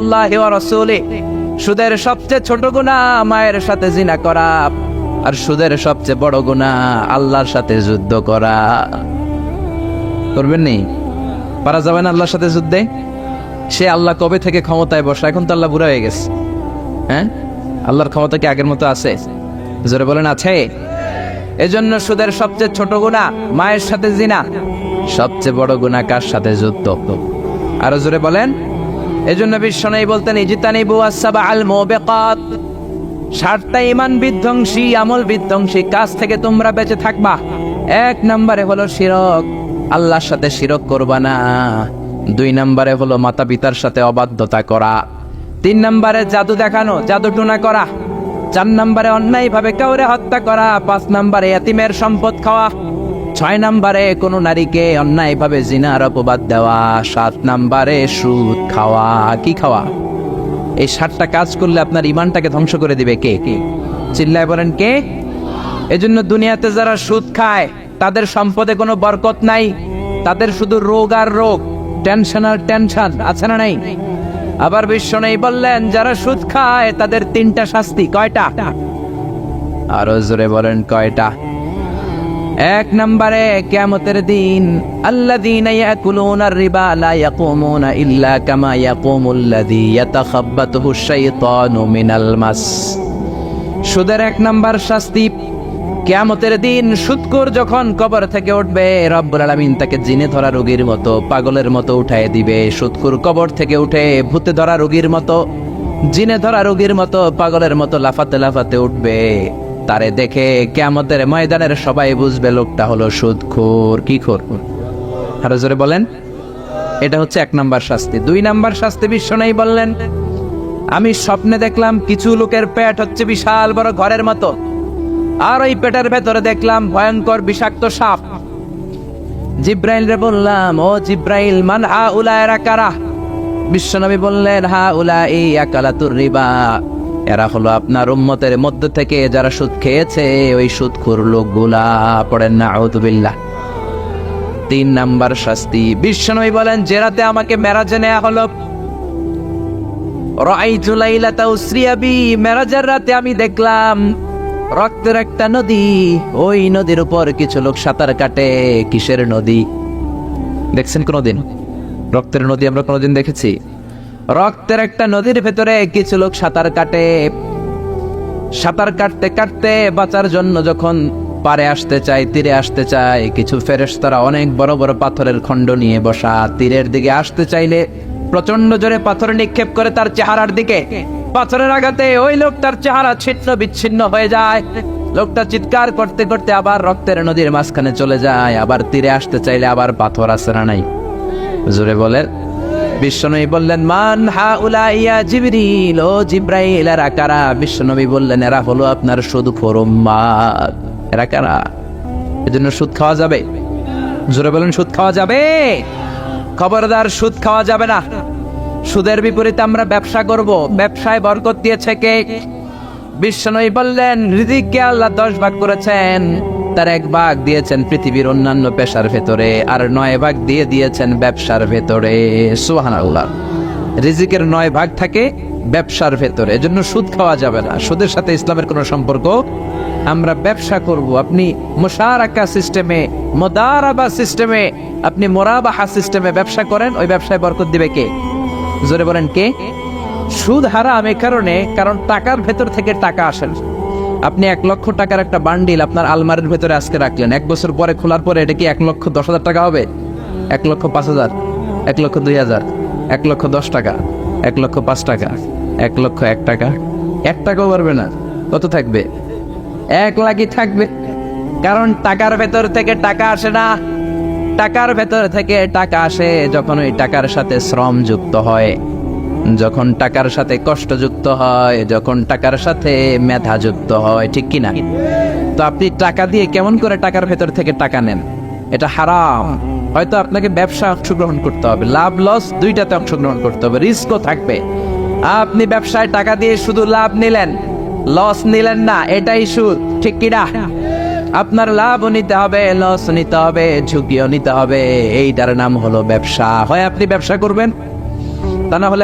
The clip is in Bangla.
আল্লাহি ওয়া সুদের সবচেয়ে ছোট গুনাহ মায়ের সাথে জিনা করা, আর সুদের সবচেয়ে বড় গুনাহ আল্লাহর সাথে যুদ্ধ করা। করবেন নি? পারা যাবে না আল্লাহর সাথে যুদ্ধে? সে আল্লাহ কবে থেকে ক্ষমতায় বসা? এখন তো আল্লাহ বুড়া হয়ে গেছে। হ্যাঁ? আল্লাহর ক্ষমতা কি আগের মতো আছে? জোরে বলেন, আছে। এজন্য সুদের সবচেয়ে ছোট গুণা মায়ের সাথে জিনা। সবচেয়ে বড় গুণা কার সাথে যুদ্ধ? আরও জোরে বলেন। এজন্য বিশ্ব নেই বলতেন ইজিতানি বুয়াসাবা আল মোবেকাত। সাতটা ইমান বিধ্বংসী, আমল বিধ্বংসী, কাজ থেকে তোমরা বেঁচে থাকবা। এক নম্বরে হলো শিরক, আল্লাহর সাথে শিরক করবা না। দুই নম্বরে হলো মাতা পিতার সাথে অবাধ্যতা করা। তিন নম্বরে জাদু দেখানো জাদু টুনা করা। চার নম্বরে অন্যায় ভাবে কাউরে হত্যা করা। পাঁচ নম্বরে এতিমের সম্পদ খাওয়া। ছয় নাম্বারে কোনো নারীকে অন্যায় ভাবে জিনার অপবাদ দেওয়া, সাত নাম্বারে সুদ খাওয়া, কি খাওয়া? এই সাতটা কাজ করলে আপনার ইমানটাকে ধ্বংস করে দিবে কে? কে? চিল্লায় বলেন কে? এজন্য দুনিয়াতে যারা সুদ খায়, তাদের সম্পদে কোনো বরকত নাই। তাদের শুধু রোগ আর রোগ, টেনশন আর টেনশন, আছে না নাই? আবার বিশ্ব নেই বললেন, যারা সুদ খায়, তাদের তিনটা শাস্তি, কয়টা? আরও জোরে বলেন কয়টা? এক নম্বরে কিয়ামতের দিন, আল্লাযীনা ইয়াকুলুনা আর-রিবা লা ইয়াকুমুনা ইল্লা কামা ইয়াকুমুল্লাযী ইয়াতাখাব্বাতুহু আশ-শাইতানু মিনাল মাস। সুদের এক নাম্বার শাস্তি, কিয়ামতের দিন সুদকুর যখন কবর থেকে উঠবে, রব্বুল আলামিন তাকে জিনে ধরা রোগীর মতো, পাগলের মতো উঠায় দিবে। সুদকুর কবর থেকে উঠে ভূতে ধরা রোগীর মতো, জিনে ধরা রোগীর মতো, পাগলের মতো লাফাতে লাফাতে উঠবে। তারে দেখে কিয়ামতের ময়দানের সবাই বুঝবে লোকটা হলো সুদখোর। কি খোর? আরও জোরে বলেন। এটা হচ্ছে এক নাম্বার শাস্তি। দুই নাম্বার শাস্তি বিশ্ব নেই বললেন, আমি স্বপ্নে দেখলাম কিছু লোকের পেট হচ্ছে বিশাল বড় ঘরের মতো। আর ওই পেটের ভেতরে দেখলাম ভয়ঙ্কর বিষাক্ত সাপ। জিব্রাইল রে বললাম, ও জিব্রাইল, মান হা উলা এরা কারা বিশ্বনবী বললেন হা উলা এই আকালাতুর রিবা। এরা হলো আপনার উম্মতের মধ্য থেকে যারা সুদ খেয়েছে, ওই সুদখোর লোকগুলা পড়েন না, আউযুবিল্লাহ। তিন নাম্বার শাস্তি। বিশ্বনবী বলেন যে রাতে আমাকে মেরাজে নেওয়া হলো। মেরাজের রাতে আমি দেখলাম, রক্তের একটা নদী, ওই নদীর উপর কিছু লোক সাঁতার কাটে, কিসের নদী? দেখছেন কোনোদিন? রক্তের নদী আমরা কোনোদিন দেখেছি? রক্তের একটা নদীর ভেতরে কিছু লোক সাঁতার কাটে। সাঁতার কাটতে কাটতে বাঁচার জন্য যখন পারে আসতে চায়, তীরে আসতে চায়, কিছু ফেরেশতারা অনেক বড় বড় পাথরের খণ্ড নিয়ে বসা, তীরের দিকে আসতে চাইলে প্রচণ্ড জোরে পাথর নিক্ষেপ করে তার চেহারার দিকে। পাথরের আঘাতে ওই লোক তার চেহারা ছিন্ন বিচ্ছিন্ন হয়ে যায়। লোকটা চিৎকার করতে করতে আবার রক্তের নদীর মাঝখানে চলে যায়, আবার তীরে আসতে চাইলে আবার পাথর আসে না নাই? জোরে বলেন। বিশ্বনবী বললেন, মান হা উলাইয়া জিবরিল ও জিব্রাইল, এরা কারা? বিশ্বনবী বললেন, এরা হলো আপনার শুধু ফরম্মাদ এরা কারা? এজন্য সুদ খাওয়া যাবে। জোরে বলেন, সুদ খাওয়া যাবে? খবরদার, সুদ খাওয়া যাবে না। সুদের বিপরীতে আমরা ব্যবসা করব। ব্যবসায় বরকত দিয়েছে কে? বিশ্বনবী বললেন, রিজিককে আল্লাহ দশ ভাগ করেছেন। তার এক ভাগ দিয়েছেন পৃথিবীর অন্যান্য পেশার ভেতরে, আর নয় ভাগ দিয়ে দিয়েছেন ব্যবসার ভেতরে। সুহান আল্লাহ রিজিকের নয় ভাগ থাকে ব্যবসার ভেতরে। এজন্য সুদ খাওয়া যাবে না। সুদের সাথে ইসলামের কোনো সম্পর্ক? আমরা ব্যবসা করব। আপনি মুশারাকা সিস্টেমে, মোদারাবা সিস্টেমে, আপনি মোরাবাহা সিস্টেমে ব্যবসা করেন, ওই ব্যবসায় বরকত দিবে কে? জোরে বলেন কে? সুদ হারাম এ কারণে, কারণ টাকার ভেতর থেকে টাকা আসেন আপনি এক লক্ষ টাকার একটা বান্ডিল আপনার আলমারির ভেতরে আজকে রাখলেন। এক বছর পরে খোলার পরে এটা কি এক লক্ষ দশ হাজার টাকা হবে? এক লক্ষ পাঁচ হাজার, এক লক্ষ দুই হাজার, এক লক্ষ দশ টাকা, এক লক্ষ পাঁচ টাকা, এক লক্ষ এক টাকা। এক টাকাও পারবে না। কত থাকবে? এক লাখই থাকবে। কারণ টাকার ভেতর থেকে টাকা আসে না। টাকার ভেতর থেকে টাকা আসে যখন ওই টাকার সাথে শ্রম যুক্ত হয়। যখন টাকার সাথে কষ্ট যুক্ত হয়, যখন টাকার সাথে মেধা যুক্ত হয়, ঠিক কি না তো আপনি টাকা দিয়ে কেমন করে টাকার ভেতর থেকে টাকা নেন? এটা হারাম। হয়তো আপনাকে ব্যবসা অংশগ্রহণ করতে হবে, লাভ লস দুইটাতে অংশগ্রহণ করতে হবে, রিস্কও থাকবে। আপনি ব্যবসায় টাকা দিয়ে শুধু লাভ নিলেন, লস নিলেন না, এটাই সুদ, ঠিক কিনা? আপনার লাভও নিতে হবে লস নিতে হবে, ঝুঁকিও নিতে হবে, এইটার নাম হলো ব্যবসা। হয় আপনি ব্যবসা করবেন, তা না হলে